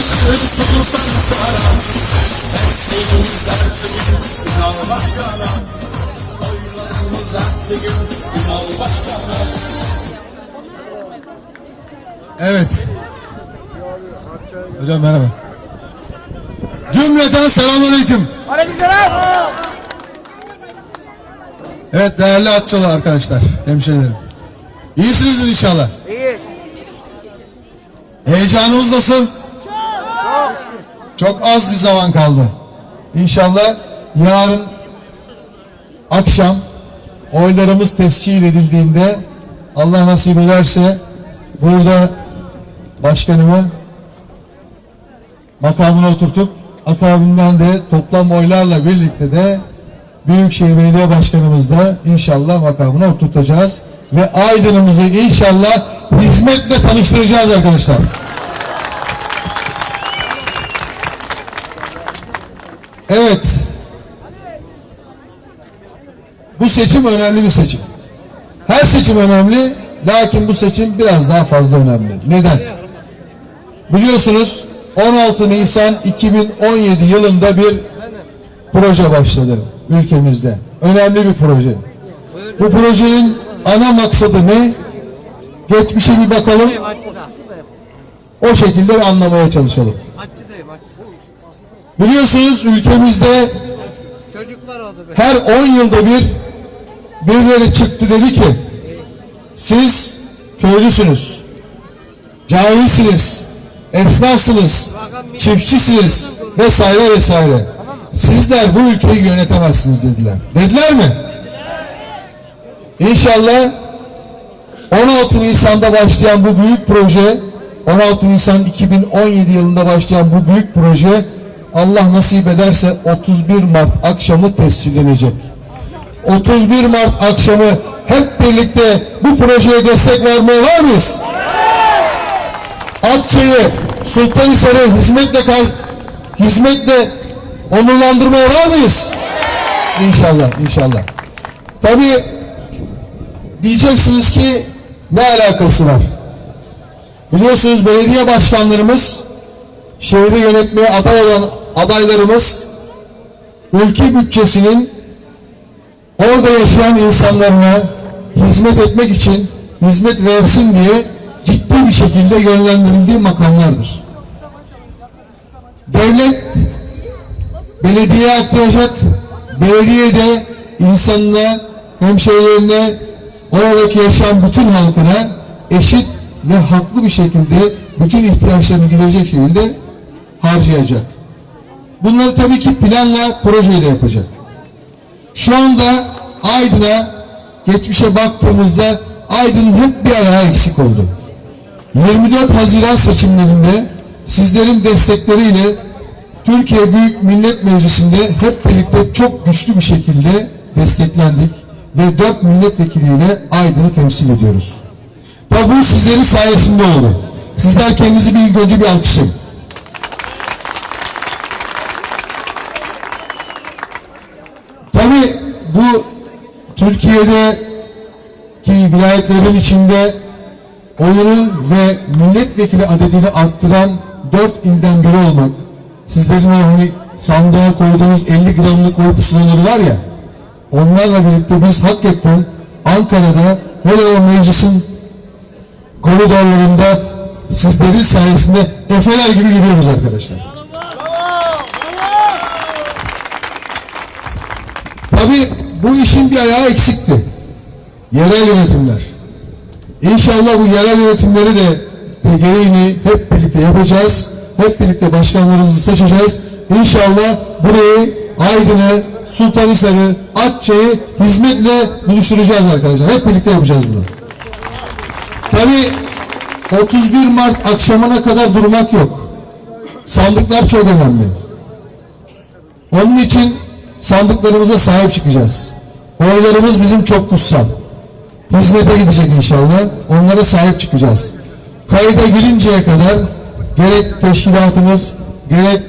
Yaşasın Sultan Sara Ben senin dertliğim Ünal Başkan'a Oylarımız dertliğim Ünal Başkan'a Evet. Hocam merhaba. Cümleten selamünaleyküm. Aleykümselam. Evet değerli Atçalı arkadaşlar, hemşehrilerim. İyisinizdir inşallah. İyiyiz. Heyecanımız nasıl? Çok az bir zaman kaldı. İnşallah yarın akşam oylarımız tescil edildiğinde Allah nasip ederse burada başkanımı makamına oturtup akabinden de toplam oylarla birlikte de Büyükşehir Belediye Başkanımız da inşallah makamına oturtacağız ve Aydın'ımızı inşallah hizmetle tanıştıracağız arkadaşlar. Evet. Bu seçim önemli bir seçim. Her seçim önemli, lakin bu seçim biraz daha fazla önemli. Neden? Biliyorsunuz 16 Nisan 2017 yılında bir proje başladı ülkemizde. Önemli bir proje. Bu projenin ana maksadı ne? Geçmişe bir bakalım. O şekilde anlamaya çalışalım. Biliyorsunuz ülkemizde Çocuklar oldu be. her 10 yılda bir birileri çıktı dedi ki siz köylüsünüz, cahilsiniz, esnafsınız, çiftçisiniz vesaire vesaire. Sizler bu ülkeyi yönetemezsiniz dediler. Dediler mi? İnşallah 16 Nisan'da başlayan bu büyük proje 16 Nisan 2017 yılında başlayan bu büyük proje Allah nasip ederse 31 Mart akşamı tescillenecek. 31 Mart akşamı hep birlikte bu projeye destek vermeye var mıyız? Akçay'ı, Sultanhisar'ı hizmetle kal, hizmetle onurlandırmaya var mıyız? İnşallah, inşallah. Tabii diyeceksiniz ki ne alakası var? Biliyorsunuz belediye başkanlarımız, şehri yönetmeye aday olan adaylarımız ülke bütçesinin orada yaşayan insanlarına hizmet etmek için hizmet versin diye ciddi bir şekilde yönlendirildiği makamlardır. Devlet belediye aktaracak, belediye de insanına, hemşehrilerine, oradaki yaşayan bütün halkına eşit ve haklı bir şekilde bütün ihtiyaçlarını giderecek şekilde harcayacak. Bunları tabii ki planla, projeyle yapacak. Şu anda Aydın'a geçmişe baktığımızda Aydın hep bir ayağı eksik oldu. 24 Haziran seçimlerinde sizlerin destekleriyle Türkiye Büyük Millet Meclisi'nde hep birlikte çok güçlü bir şekilde desteklendik ve 4 milletvekiliyle Aydın'ı temsil ediyoruz. Tabi bu sizlerin sayesinde oldu. Sizler kendinizi bir ilk önce bir alkışlayın. Tabi bu Türkiye'deki vilayetlerin içinde oyunu ve milletvekili adedini arttıran dört ilden biri olmak, sizlerin o hani sandığa koyduğunuz 50 gramlık oy pusulaları var ya, onlarla birlikte biz hakikaten Ankara'da hele o meclisin koridorlarında sizlerin sayesinde efeler gibi yürüyoruz arkadaşlar. Tabi bu işin bir ayağı eksikti. Yerel yönetimler. İnşallah bu yerel yönetimleri de, gereğini hep birlikte yapacağız. Hep birlikte başkanlarımızı seçeceğiz. İnşallah burayı, Aydın'ı, Sultanhisar'ı, Akçay'ı hizmetle buluşturacağız arkadaşlar. Hep birlikte yapacağız bunu. Tabi 31 Mart akşamına kadar durmak yok. Sandıklar çok önemli. Onun için sandıklarımıza sahip çıkacağız. Oylarımız bizim çok kutsal. Hizmete gidecek inşallah. Onlara sahip çıkacağız. Kayda girinceye kadar gerek teşkilatımız, gerek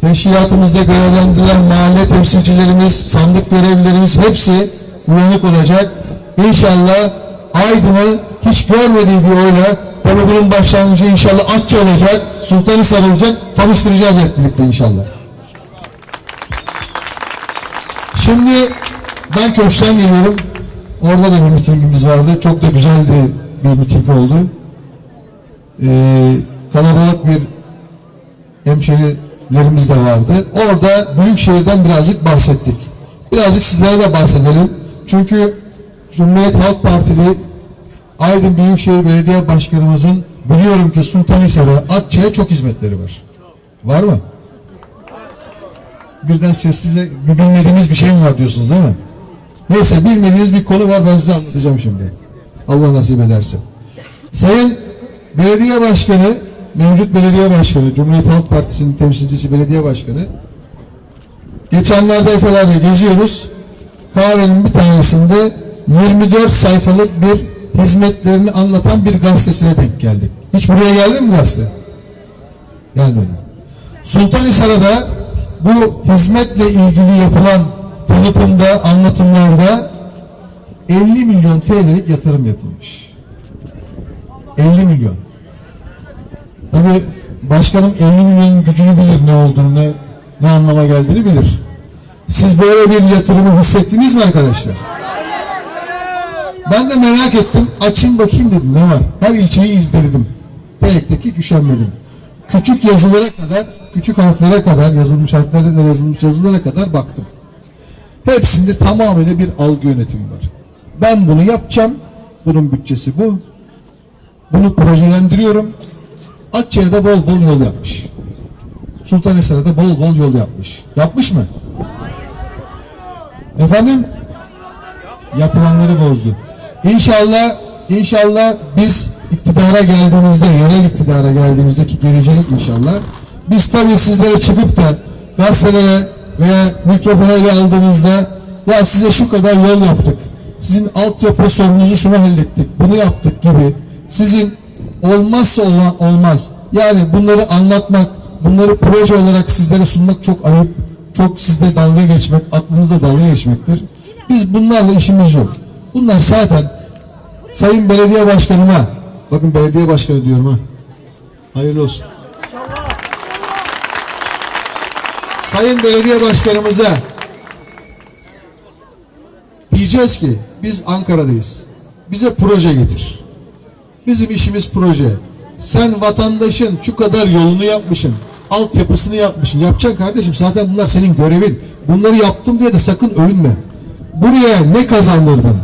teşkilatımızda görevlendirilen mahalle temsilcilerimiz, sandık görevlilerimiz hepsi uyanık olacak. İnşallah Aydın'ı hiç görmediği bir oyla bunun başlangıcı inşallah Atça olacak, Sultanhisar olacak, tanıştıracağız hep birlikte inşallah. Şimdi ben köşkten geliyorum. Orada da bir mitingimiz vardı. Çok da güzeldi bir miting oldu. Ee, kalabalık bir hemşerilerimiz de vardı. Orada Büyükşehir'den birazcık bahsettik. Birazcık sizlere de bahsedelim. Çünkü Cumhuriyet Halk Partili Aydın Büyükşehir Belediye Başkanımızın biliyorum ki Sultanhisar'a, Atça'ya çok hizmetleri var. Var mı? Birden sessize bir bilmediğimiz bir şey mi var diyorsunuz değil mi? Neyse bilmediğiniz bir konu var ben size anlatacağım şimdi. Allah nasip ederse. Sayın Belediye Başkanı, mevcut belediye başkanı, Cumhuriyet Halk Partisi'nin temsilcisi belediye başkanı. Geçenlerde Efe'lerde geziyoruz. Kahvenin bir tanesinde 24 sayfalık bir hizmetlerini anlatan bir gazetesine denk geldik. Hiç buraya geldi mi gazete? Gelmedi. Sultanhisar'da bu hizmetle ilgili yapılan tanıtımda, anlatımlarda 50 milyon TL'lik yatırım yapılmış. 50 milyon. Tabi başkanım 50 milyonun gücünü bilir ne olduğunu, ne, ne anlama geldiğini bilir. Siz böyle bir yatırımı hissettiniz mi arkadaşlar? Ben de merak ettim. Açayım bakayım dedim ne var. Her ilçeyi irdeledim. Tek tek hiç üşenmedim. Küçük yazılara kadar, küçük harflere kadar, yazılmış harflerle yazılmış yazılara kadar baktım. Hepsinde tamamıyla bir algı yönetimi var. Ben bunu yapacağım. Bunun bütçesi bu. Bunu projelendiriyorum. Atçaya'da bol bol yol yapmış. Sultanhisar'da bol bol yol yapmış. Yapmış mı? Efendim? Yapılanları bozdu. İnşallah, inşallah biz iktidara geldiğimizde, yerel iktidara geldiğimizde ki geleceğiz inşallah. Biz tabii sizlere çıkıp da gazetelere veya mikrofona ele aldığımızda ya size şu kadar yol yaptık. Sizin altyapı sorununuzu şunu hallettik. Bunu yaptık gibi. Sizin olmazsa olan olmaz. Yani bunları anlatmak, bunları proje olarak sizlere sunmak çok ayıp. Çok sizde dalga geçmek, aklınıza dalga geçmektir. Biz bunlarla işimiz yok. Bunlar zaten Sayın Belediye Başkanıma, bakın belediye başkanı diyorum ha. Hayırlı olsun. Sayın Belediye Başkanımıza diyeceğiz ki biz Ankara'dayız. Bize proje getir. Bizim işimiz proje. Sen vatandaşın şu kadar yolunu yapmışsın. Altyapısını yapmışsın. Yapacaksın kardeşim. Zaten bunlar senin görevin. Bunları yaptım diye de sakın övünme. Buraya ne kazandırdın?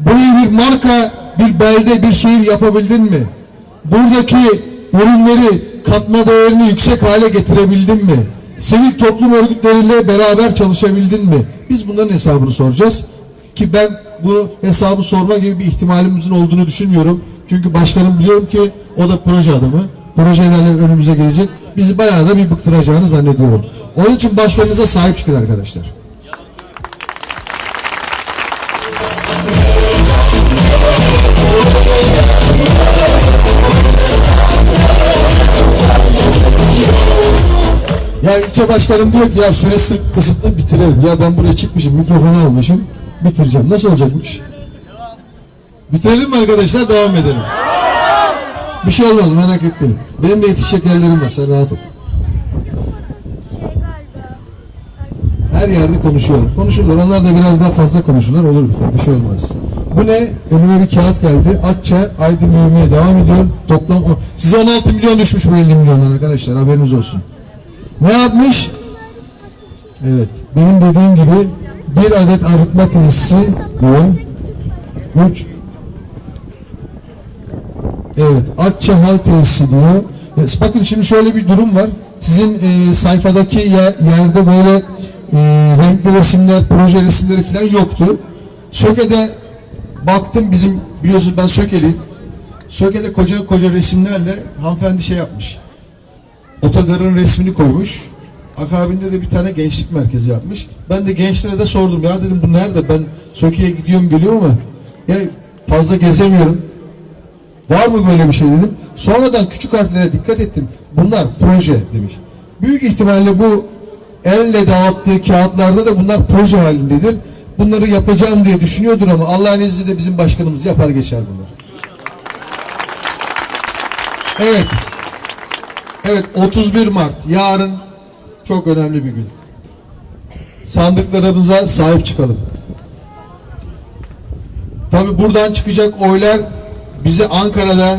Burayı bir marka, bir belde, bir şehir yapabildin mi? Buradaki ürünleri, katma değerini yüksek hale getirebildin mi? Sivil toplum örgütleriyle beraber çalışabildin mi? Biz bunların hesabını soracağız. Ki ben bu hesabı sorma gibi bir ihtimalimizin olduğunu düşünmüyorum. Çünkü başkanım biliyorum ki o da proje adamı. Projelerle önümüze gelecek. Bizi bayağı da bir bıktıracağını zannediyorum. Onun için başkanınıza sahip çıkın arkadaşlar. Ya ilçe başkanım diyor ki ya süresi kısıtlı bitirelim. Ya ben buraya çıkmışım mikrofonu almışım bitireceğim. Nasıl olacakmış? Bitirelim mi arkadaşlar devam edelim. Bir şey olmaz merak etmeyin. Benim de yetişecek yerlerim var sen rahat ol. Her yerde konuşuyorlar. Konuşurlar. Onlar da biraz daha fazla konuşurlar. Olur bir, bir şey olmaz. Bu ne? Önüme bir kağıt geldi. Atça Aydın büyümeye devam ediyor. Toplam. Size 16 milyon düşmüş bu 50 milyondan arkadaşlar. Haberiniz olsun. Ne yapmış? Evet. Benim dediğim gibi bir adet arıtma tesisi diyor. Üç. Evet. Atça hal tesisi diyor. Bakın şimdi şöyle bir durum var. Sizin e, sayfadaki yer- yerde böyle e, renkli resimler, proje resimleri falan yoktu. Söke'de baktım bizim biliyorsunuz ben Söke'liyim. Söke'de koca koca resimlerle hanımefendi şey yapmış otogarın resmini koymuş. Akabinde de bir tane gençlik merkezi yapmış. Ben de gençlere de sordum. Ya dedim bu nerede? Ben Söke'ye gidiyorum geliyorum ama ya fazla gezemiyorum. Var mı böyle bir şey dedim. Sonradan küçük harflere dikkat ettim. Bunlar proje demiş. Büyük ihtimalle bu elle dağıttığı kağıtlarda da bunlar proje halindedir. Bunları yapacağım diye düşünüyordur ama Allah'ın izniyle bizim başkanımız yapar geçer bunlar. Evet. Evet 31 Mart yarın çok önemli bir gün. Sandıklarımıza sahip çıkalım. Tabi buradan çıkacak oylar bizi Ankara'da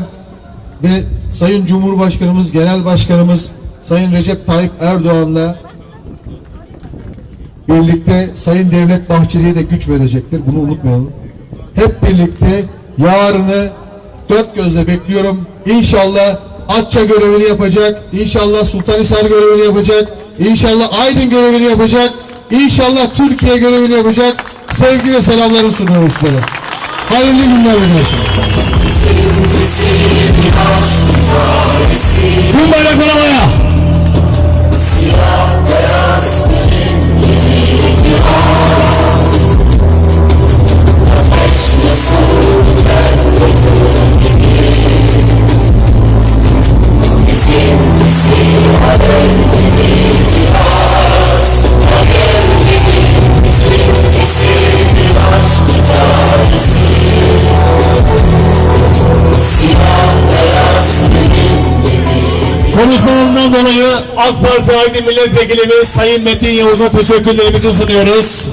ve Sayın Cumhurbaşkanımız, Genel Başkanımız Sayın Recep Tayyip Erdoğan'la birlikte Sayın Devlet Bahçeli'ye de güç verecektir. Bunu unutmayalım. Hep birlikte yarını dört gözle bekliyorum. İnşallah Atça görevini yapacak. İnşallah Sultanhisar görevini yapacak. İnşallah Aydın görevini yapacak. İnşallah Türkiye görevini yapacak. Sevgi ve selamlarımı sunuyorum sizlere. Hayırlı günler arkadaşlar. AK Parti Aydın Milletvekilimiz Sayın Metin Yavuz'a teşekkürlerimizi sunuyoruz.